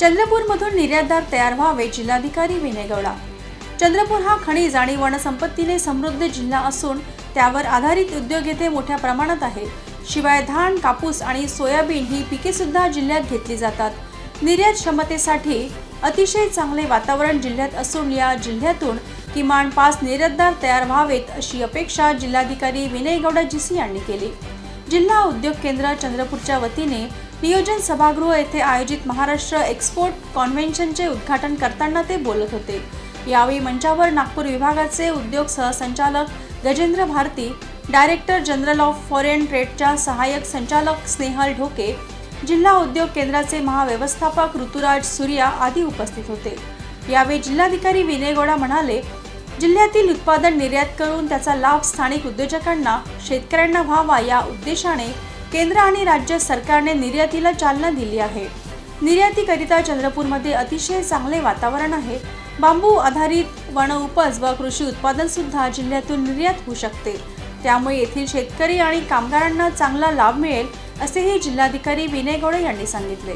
चंद्रपूरमधून निर्यातदार तयार व्हावे जिल्हाधिकारी विनय गौडा चंद्रपूर हा खनिज आणि वनसंपत्तीने समृद्ध जिल्हा असून त्यावर आधारित उद्योग येथे मोठ्या प्रमाणात आहे शिवाय धान कापूस आणि सोयाबीन ही पिके सुद्धा जिल्ह्यात घेतली जातात. निर्यात क्षमतेसाठी अतिशय चांगले वातावरण जिल्ह्यात असून या जिल्ह्यातून किमान पाच निर्यातदार तयार व्हावेत अशी अपेक्षा जिल्हाधिकारी विनय गौडा जीसी यांनी केली. जिल्हा उद्योग केंद्र चंद्रपूरच्या वतीने नियोजन सभागृह येथे आयोजित महाराष्ट्र एक्सपोर्ट कॉन्व्हेन्शनचे उद्घाटन करताना ते बोलत होते. यावेळी मंचावर नागपूर विभागाचे उद्योग सहसंचालक Gajendra Bharti director general of foreign ट्रेडच्या सहाय्यक संचालक स्नेहल ढोके जिल्हा उद्योग केंद्राचे महाव्यवस्थापक ऋतुराज सूर्या आदी उपस्थित होते. यावेळी जिल्हाधिकारी विनय गौडा म्हणाले जिल्ह्यातील उत्पादन निर्यात करून त्याचा लाभ स्थानिक उद्योजकांना शेतकऱ्यांना व्हावा या उद्देशाने केंद्र आणि राज्य सरकारने निर्यातीला चालना दिली आहे. निर्यातीकरिता चंद्रपूरमध्ये अतिशय चांगले वातावरण आहे. बांबू आधारित वन उपज व कृषी उत्पादन सुद्धा जिल्ह्यातून निर्यात होऊ शकते. त्यामुळे येथील शेतकरी आणि कामगारांना चांगला लाभ मिळेल असेही जिल्हाधिकारी विनय गौडे यांनी सांगितले.